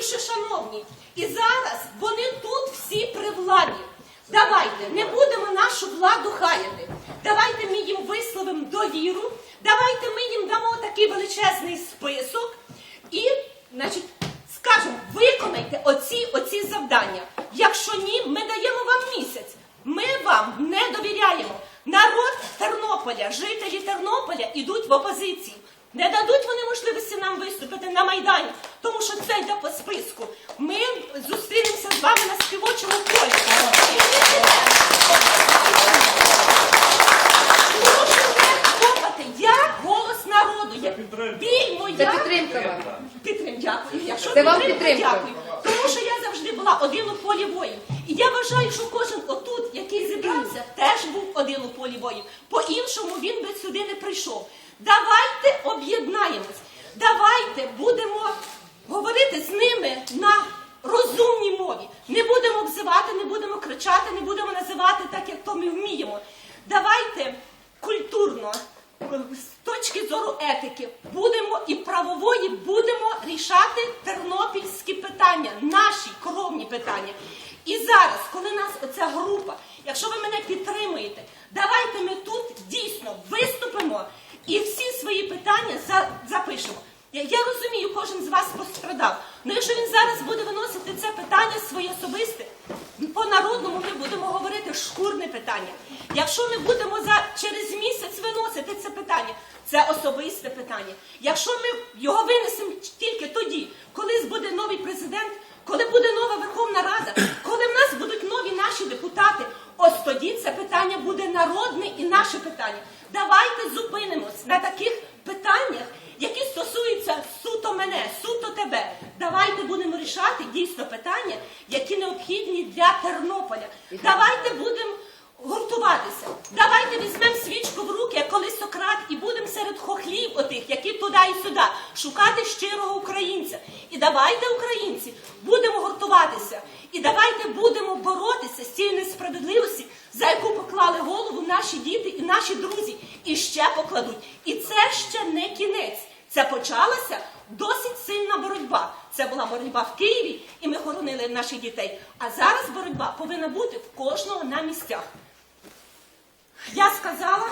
більше шановні. І зараз вони тут всі при владі. Давайте не будемо нашу владу хаяти. Давайте ми їм висловимо довіру. Давайте ми їм дамо такий величезний список і, значить, скажемо, виконайте оці, оці завдання. Якщо ні, ми даємо вам місяць. Ми вам не довіряємо. Народ Тернополя, жителі Тернополя ідуть в опозицію. Не дадуть вони можливості нам виступити на Майдані, тому що це йде по списку. Ми зустрінемося з вами на співочому полі. Прошу не копати. Я голос народу. Я біль моя. Це підтримка вам. Підтрим, дякую. Якщо Це вам підтримка, підтримка. дякую. Тому що я завжди була один у полі воїн. І я вважаю, що кожен отут, який зібрався, теж був один у полі воїн. По-іншому він би сюди не прийшов. Давайте об'єднаємось. Давайте будемо говорити з ними на розумній мові. Не будемо обзивати, кричати, не будемо називати так, як то ми вміємо. Давайте культурно з точки зору етики будемо і правової будемо рішати тернопільські питання, наші кровні питання. І зараз, коли нас оця група, якщо ви мене підтримуєте, давайте ми тут дійсно виступимо і всі свої питання за- запишемо. Я, я розумію, кожен з вас пострадав. Ну якщо він зараз буде виносити це питання своє особисте, по народному ми будемо говорити шкурне питання. Якщо ми будемо за через місяць виносити це питання, це особисте питання. Якщо ми його винесемо тільки тоді, коли буде новий президент, коли буде нова Верховна Рада, коли в нас будуть нові наші депутати, ось тоді це питання буде народне і наше питання. Давайте зупинимось на таких питаннях, які стосуються суто мене, суто тебе. Давайте будемо рішати дійсно питання, які необхідні для Тернополя. Давайте будемо гуртуватися. Давайте візьмемо свічку в руки, як колись Сократ, і будемо серед хохлів отих, які туди і сюди, шукати щирого українця. І давайте, українці, будемо гуртуватися. І давайте будемо боротися з цією несправедливості, за яку поклали голову наші діти і наші друзі, і ще покладуть. І це ще не кінець. Це почалася досить сильна боротьба. Це була боротьба в Києві, і ми хоронили наших дітей. А зараз боротьба повинна бути в кожного на місцях. Я сказала,